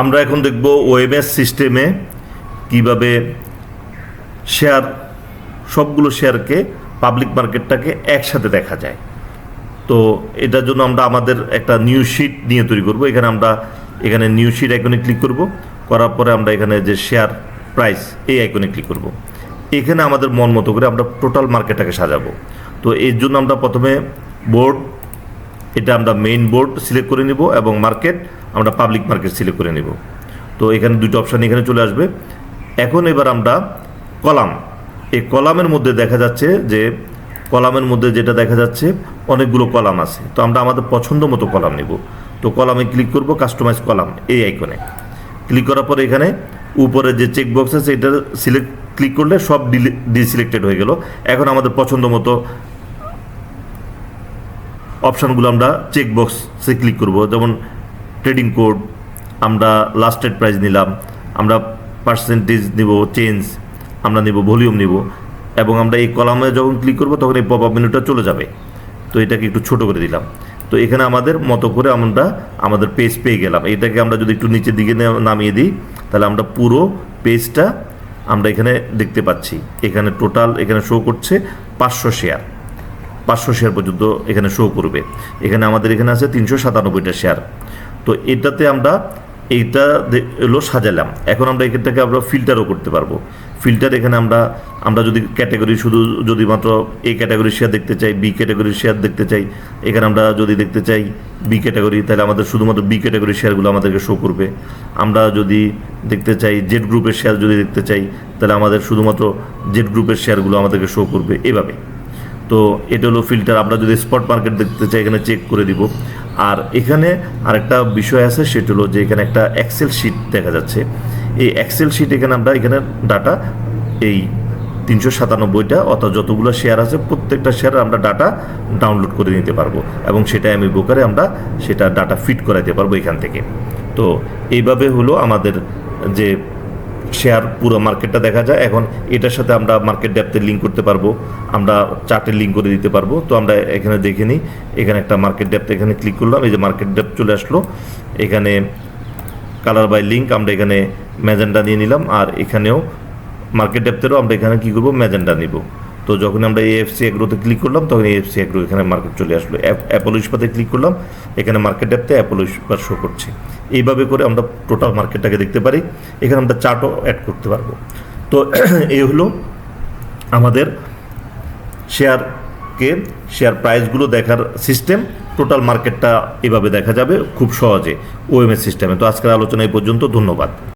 আমরা এখন দেখব ওএমএস সিস্টেমে কীভাবে শেয়ার, সবগুলো শেয়ারকে পাবলিক মার্কেটটাকে একসাথে দেখা যায়। তো এটার জন্য আমরা আমাদের একটা নিউ শিট নিয়ে তৈরি করব। এখানে আমরা, এখানে নিউ শিট আইকনে ক্লিক করব। করার পরে আমরা এখানে যে শেয়ার প্রাইস, এই আইকনে ক্লিক করব। এখানে আমাদের মন মতো করে আমরা টোটাল মার্কেটটাকে সাজাবো। তো এর জন্য আমরা প্রথমে বোর্ড, এটা আমরা মেইন বোর্ড সিলেক্ট করে নিব এবং মার্কেট আমরা পাবলিক মার্কেট সিলেক্ট করে নেব। তো এখানে দুটো অপশান এখানে চলে আসবে। এখন এবার আমরা কলাম। এই কলামের মধ্যে দেখা যাচ্ছে যে, কলামের মধ্যে যেটা দেখা যাচ্ছে, অনেকগুলো কলাম আছে। তো আমরা আমাদের পছন্দ মতো কলাম নেব। তো কলামে ক্লিক করব কাস্টমাইজ কলাম, এই আইকনে ক্লিক করার পরে এখানে উপরে যে চেক বক্স আছে এটা সিলেক্ট ক্লিক করলে সব ডিসিলেক্টেড হয়ে গেল। এখন আমাদের পছন্দ মতো অপশানগুলো আমরা চেক বক্সে ক্লিক করব। যেমন ট্রেডিং কোড আমরা লাস্টেড প্রাইস নিলাম, আমরা পার্সেন্টেজ নিব চেঞ্জ আমরা নিব ভলিউম নিব, এবং আমরা এই কলামে যখন ক্লিক করব তখন এই পপ আপ মেনুটা চলে যাবে। তো এটাকে একটু ছোট করে দিলাম। তো এখানে আমাদের মতো করে আমরা আমাদের পেজ পেয়ে গেলাম। এটাকে আমরা যদি একটু নিচের দিকে নামিয়ে দিই, তাহলে আমরা পুরো পেজটা আমরা এখানে দেখতে পাচ্ছি। এখানে টোটাল এখানে শো করছে পাঁচশো শেয়ার পাঁচশো শেয়ার পর্যন্ত এখানে শো করবে। এখানে আমাদের এখানে আছে তিনশো সাতানব্বইটা শেয়ার তো এটাতে আমরা এইটা হলো সাজালাম। এখন আমরা এখানটাকে আমরা ফিল্টারও করতে পারব। ফিল্টার এখানে আমরা আমরা যদি ক্যাটাগরি শুধু যদি মাত্র এ ক্যাটাগরির শেয়ার দেখতে চাই বি ক্যাটাগরির শেয়ার দেখতে চাই, এখানে আমরা যদি দেখতে চাই বি ক্যাটাগরি তাহলে আমাদের শুধুমাত্র বি ক্যাটাগরির শেয়ারগুলো আমাদেরকে শো করবে। আমরা যদি দেখতে চাই জেড গ্রুপের শেয়ার যদি দেখতে চাই, তাহলে আমাদের শুধুমাত্র জেড গ্রুপের শেয়ারগুলো আমাদেরকে শো করবে। এভাবে। তো এটা হলো ফিল্টার আমরা যদি স্পট মার্কেট দেখতে চাই, এখানে চেক করে দিব। আর এখানে আরেকটা বিষয় আছে, সেটা হলো যে এখানে একটা এক্সেল শিট দেখা যাচ্ছে। এই এক্সেল শিট এখানে আমরা, এখানে ডাটা এই তিনশো সাতানব্বইটা, অর্থাৎ যতগুলো শেয়ার আছে, প্রত্যেকটা শেয়ার আমরা ডাটা ডাউনলোড করে নিতে পারব। এবং সেটা আমি বোকারে আমরা সেটা ডাটা ফিট করাইতে পারব এখান থেকে। তো এইভাবে হলো আমাদের যে শেয়ার পুরো মার্কেটটা দেখা যায়। এখন এটার সাথে আমরা মার্কেট ড্যাপতে লিঙ্ক করতে পারব। আমরা চার্টের লিঙ্ক করে দিতে পারব। তো আমরা এখানে দেখে নিই। এখানে একটা মার্কেট ড্যাপতে এখানে ক্লিক করলাম। এই যে মার্কেট ড্যাপ চলে আসলো। এখানে কালার বাই লিঙ্ক আমরা এখানে ম্যাজেন্ডা নিয়ে নিলাম। আর এখানেও মার্কেট ড্যাপতেরও আমরা এখানে কী করব? ম্যাজেন্ডা নিব। তো যখন আমরা এএফসি অ্যাগ্রোতে ক্লিক করলাম, তখন এএফসি অ্যাগ্রো এখানে মার্কেট চলে আসলো। অ্যাপোলো ইস্পাতে ক্লিক করলাম, এখানে মার্কেট ডেপথে অ্যাপোলো ইস্পাত শো করছে। এইভাবে করে আমরা টোটাল মার্কেটটাকে দেখতে পারি। এখানে আমরা চার্টও অ্যাড করতে পারব। তো এই হলো আমাদের শেয়ারকে শেয়ার প্রাইসগুলো দেখার সিস্টেম টোটাল মার্কেটটা এভাবে দেখা যাবে খুব সহজে ওএমএস সিস্টেমে তো আজকের আলোচনা এই পর্যন্ত। ধন্যবাদ।